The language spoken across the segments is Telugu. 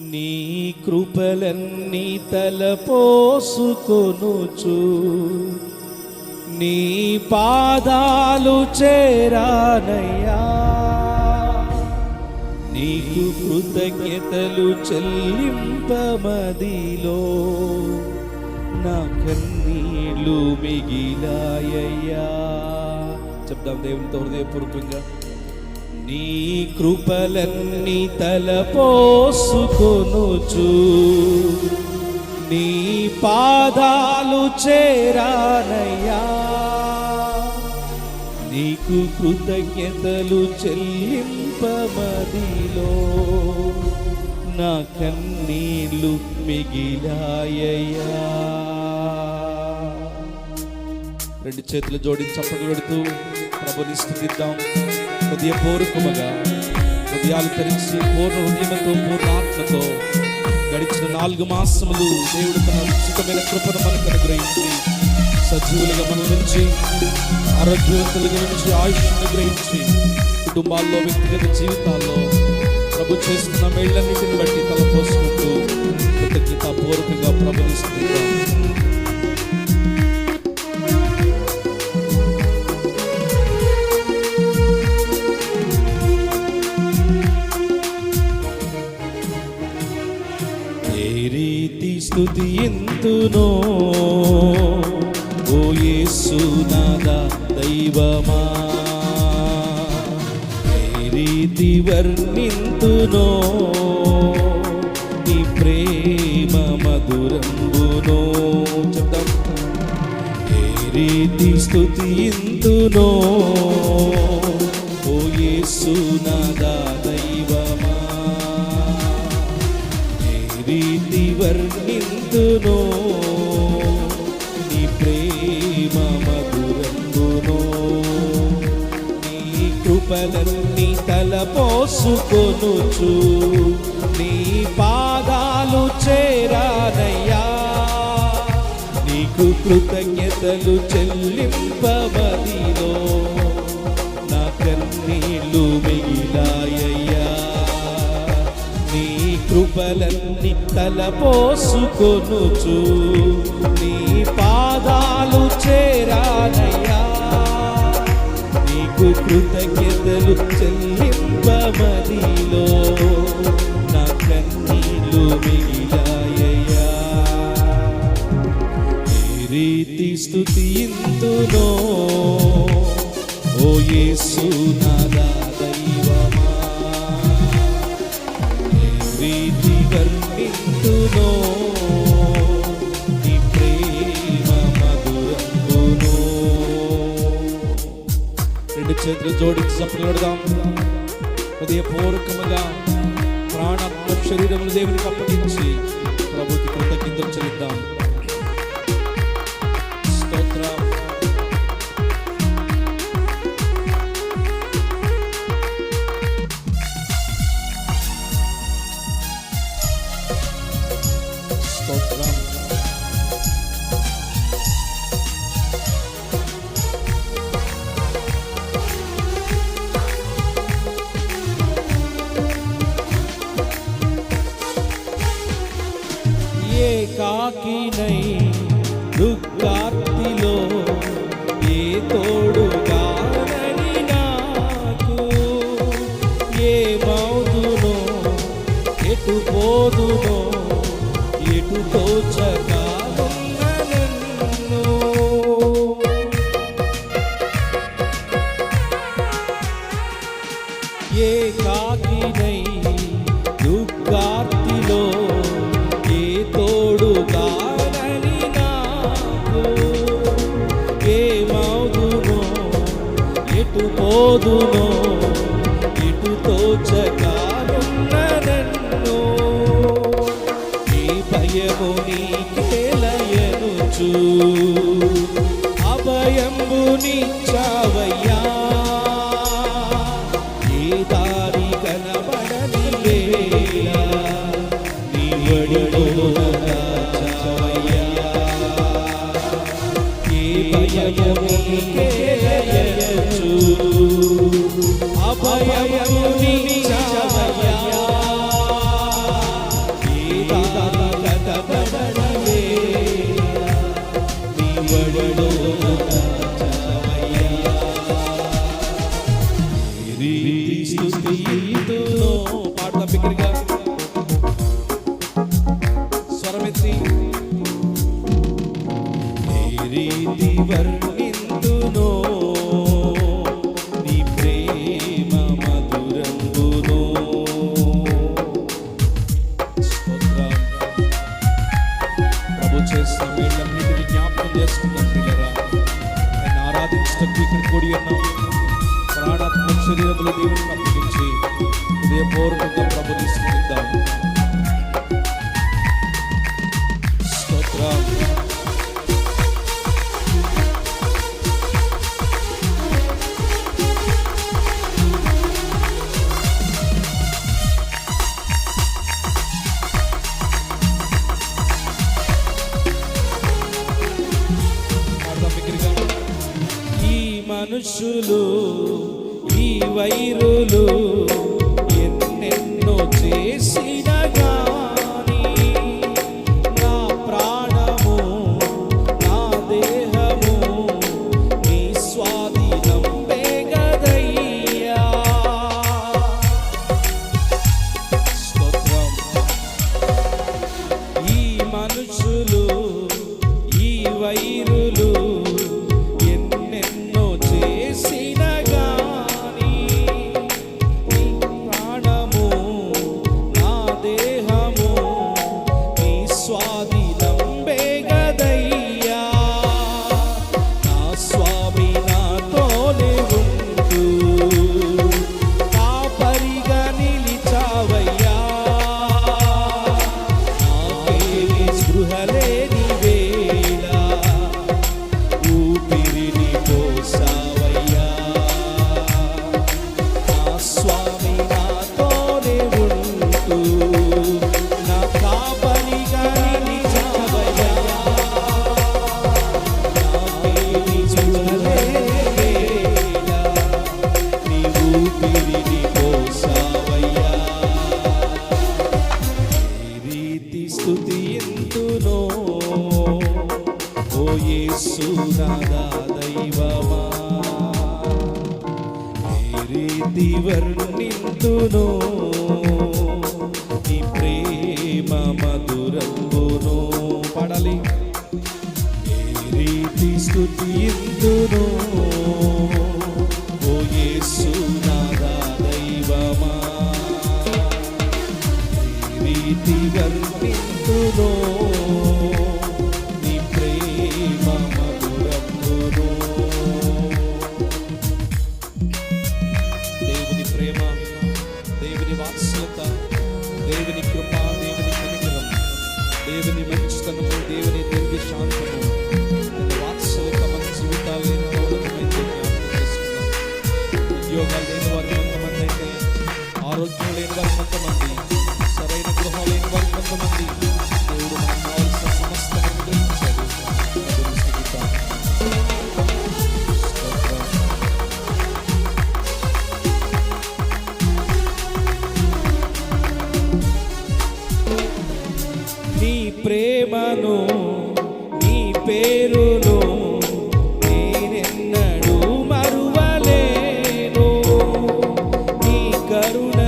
నీ కృపలన్నీ తలపోసుకొనుచు. నీ పాదాలు చేరానయ్యా. నీకు కృతజ్ఞతలు చెల్లింపమదిలో. నా కన్నీళ్ళు మిగిలాయ్యా చెప్దాం దేవునితో హృదయపూర్వకంగా. నీ కృపలన్నీ తలపోసుకొనుచు. నీ పాదాలు చేరానయ్యా. నీకు కృతజ్ఞతలు చెల్లింపమదిలో. నా కన్నీళ్ళు మిగిలాయ్యా రెండు చేతులు జోడించి చప్పట్లు పెడుతూ ప్రభుని స్థుతిద్దాం. హృదయపూర్వకముగా హృదయాలు తెరిచి పూర్ణ హృదయంతో పూర్ణ ఆత్మతో గడిచిన నాలుగు మాసములు దేవుడు తన ఉచితమైన కృపను మనకు అనుగ్రహించి సజీవులుగా మన నుంచి ఆరోగ్యవంతులుగా నుంచి ఆయుష్ అనుగ్రహించి కుటుంబాల్లో వ్యక్తిగత జీవితాల్లో ప్రభు చేస్తున్న మేళ్ళన్నిటిని బట్టి తలపోసుకుంటూ కృతజ్ఞత పూర్వకంగా ప్రభుని స్థుతిద్దాం. స్థుతి ఎంతునో ఓ యేసునాద దైవమా. ఏ రీతి వర్ణింతునో. నీ ప్రేమ మధురంబునో. చెప్తాం ఏ రీతి స్థుతి ఎంతునో ఓ యేసునాద వర్ణింతునో నీ ప్రేమ మధురంగునో నీ కృపలన్నీ తలపోసుకొనుచు నీ పాదాలు చేరానయ్యా. నీకు కృతజ్ఞతలు చెల్లింపబదిలో నా కన్నీళ్ళు కృపలన్నీ తలపోసుకొనుచు నీ పాదాలు చేరానయ్యా నీకు కృతజ్ఞతలు చెల్లింపమదిలో రెండు చేతులు జోడించి చప్పట్లు పెడదాం హృదయపూర్వకముగా ప్రాణ శరీరములు దేవునికి అప్పగించి ప్రభుకి కృతజ్ఞతలు చెల్లిద్దాం. స్తోత్రం. స్తోత్రం. ఎటు ఎటు తోచగానున్న నన్ను? ఏ కాకినై దుఃఖార్తిలో ఏ తోడుగానని ఎటు పోదునో ఎటు తోచగానున్న దేవుని స్థుతిందును ఓ యేసు నాదా దైవమా ప్రీతి గర్పిందును నీ ప్రేమ మధురమును. దేవుని ప్రేమ దేవుని వాత్సల్యత దేవుని కృప దేవుని కనికరం దేవుని ఆరోగ్యం లేని వారు కొంతమంది సరైన గృహం లేని వారు కొంతమంది దేవుడు మనకు కావాల్సిన ప్రేమను నీ పేరును నేనెన్నడూ మరువలేను. నీ కరుణ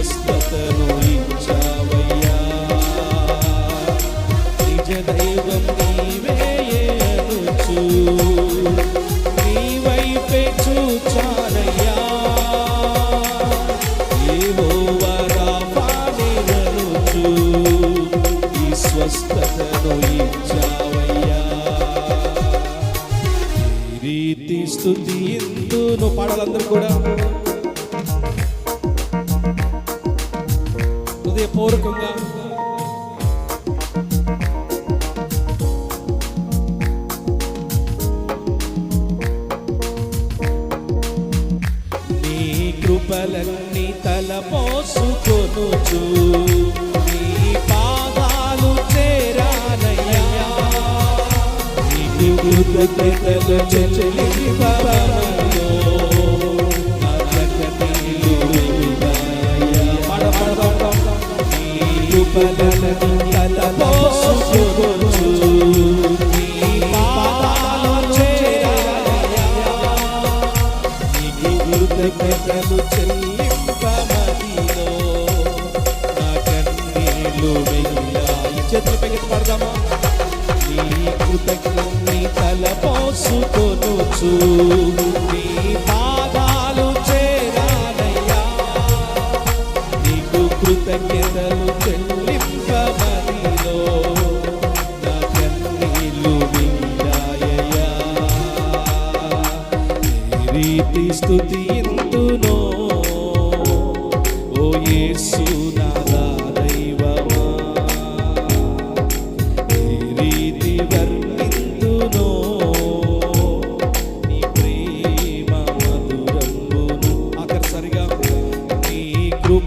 స్వస్థతను ఇచ్చావయ్యా నిజ దైవం నీవే అనుచు నీ వైపే చూచానయ్యా స్వస్థతను ఇచ్చావయ్యా పాడాలందరూ కూడా. చేయకుండా నీ కృపలన్నీ తల పోసుకొనుచు. నీ పాదాలు చేరాలయ్యా. నీ కృతజ్ఞతలు బాబా కృపలను తలపోసుకొనుచు, నీ పాదాలు చేరాలయ్యా. నీకు కృతజ్ఞతలు చెల్లింపమదిలో నా కన్నీళ్ళు చేతులు పడదామా నీ నీ పాదాలు నీకు కృతజ్ఞతలు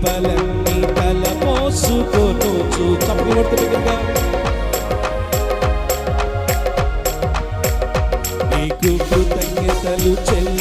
కృపలన్నీ తలపోసుకొనుచు చప్పట్లు కొడుతూ బిగ్గరగా. నీకు కృతజ్ఞతలు చెల్లి